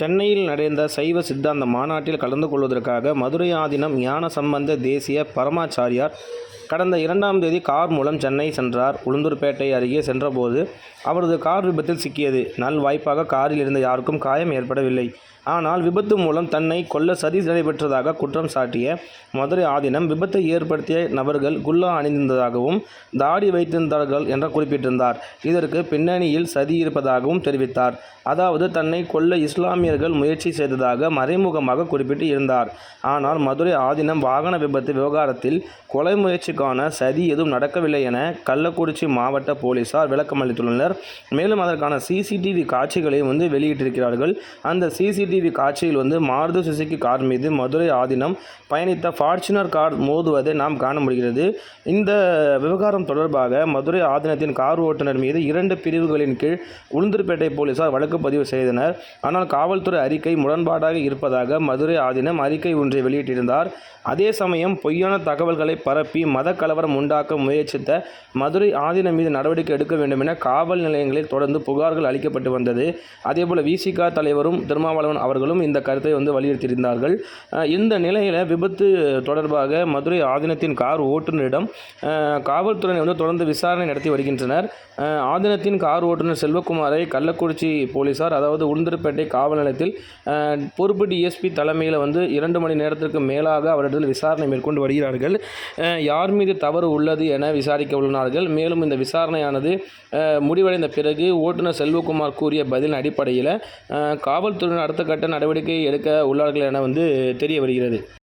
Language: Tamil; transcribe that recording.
சென்னையில் நடந்த சைவ சித்தாந்த மாநாட்டில் கலந்து கொள்வதற்காக மதுரை ஆதீனம் ஞானசம்பந்த தேசிய பரமாச்சாரியார் கடந்த இரண்டாம் தேதி கார் மூலம் சென்னை சென்றார். உளுந்தூர்பேட்டை அருகே சென்றபோது அவரது கார் விபத்தில் சிக்கியது. நல் வாய்ப்பாக காரில் இருந்த யாருக்கும் காயம் ஏற்படவில்லை. ஆனால் விபத்து மூலம் தன்னை கொல்ல சதி நடைபெற்றதாக குற்றம் சாட்டிய மதுரை ஆதீனம் விபத்தை ஏற்படுத்திய நபர்கள் குல்லா அணிந்திருந்ததாகவும் தாடி வைத்திருந்தார்கள் என்ற குறிப்பிட்டிருந்தார். இதற்கு பின்னணியில் சதி இருப்பதாகவும் தெரிவித்தார். அதாவது தன்னை கொல்ல இஸ்லாமியர்கள் முயற்சி செய்ததாக மறைமுகமாக குறிப்பிட்டு இருந்தார் ஆனால் மதுரை ஆதீனம் வாகன விபத்து விவகாரத்தில் கொலை முயற்சிக்கான சதி எதுவும் நடக்கவில்லை என கள்ளக்குறிச்சி மாவட்ட போலீசார் விளக்கம் அளித்துள்ளனர். மேலும் அதற்கான சிசிடிவி காட்சிகளையும் வந்து வெளியிட்டிருக்கிறார்கள். அந்த சிசிடிவி காட்சியில் வந்து மாருதி சுசுகி கார் மீது மதுரை ஆதீனம் பயணித்த ஃபார்ச்சுனர் கார் மோதுவதை நாம் காண முடிகிறது. இந்த விவகாரம் தொடர்பாக மதுரை ஆதீனத்தின் கார் ஓட்டுநர் மீது இரண்டு பிரிவுகளின் கீழ் உளுந்தூர்பேட்டை போலீசார் வழக்கு பதிவு செய்தனர். ஆனால் காவல்துறை அறிக்கை முரண்பாடாக இருப்பதாக மதுரை ஆதீனம் அறிக்கை ஒன்றை வெளியிட்டிருந்தார். அதே சமயம் பொய்யான தகவல்களை பரப்பி மத கலவரம் உண்டாக்க முயற்சித்த மதுரை ஆதீனம் மீது நடவடிக்கை எடுக்க வேண்டும் என காவல் நிலையங்களில் தொடர்ந்து புகார்கள் அளிக்கப்பட்டு வந்தது. அதேபோல் விசிக தலைவரும் திருமாவளவன் அவர்களும் இந்த கருத்தை வந்து வலியுறுத்தியிருந்தார்கள். இந்த நிலையில் விபத்து தொடர்பாக மதுரை ஆதீனத்தின் கார் ஓட்டுநரிடம் காவல்துறையினர் வந்து தொடர்ந்து விசாரணை நடத்தி வருகின்றனர். ஆதீனத்தின் கார் ஓட்டுநர் செல்வகுமாரை கள்ளக்குறிச்சி போலீசார் அதாவது உளுந்தூர்பேட்டை காவல் நிலையத்தில் பொறுப்பு டிஎஸ்பி தலைமையில் வந்து இரண்டு மணி நேரத்திற்கு மேலாக அவரிடத்தில் விசாரணை மேற்கொண்டு வருகிறார்கள். யார் மீது தவறு உள்ளது என விசாரிக்க உள்ளார்கள். மேலும் இந்த விசாரணையானது முடிவடைந்த பிறகு ஓட்டுநர் செல்வகுமார் கூறிய பதிலின் அடிப்படையில் காவல்துறையினர் அடுத்த கட்ட நடவடிக்கை எடுக்க உள்ளார்கள் என வந்து தெரிய வருகிறது.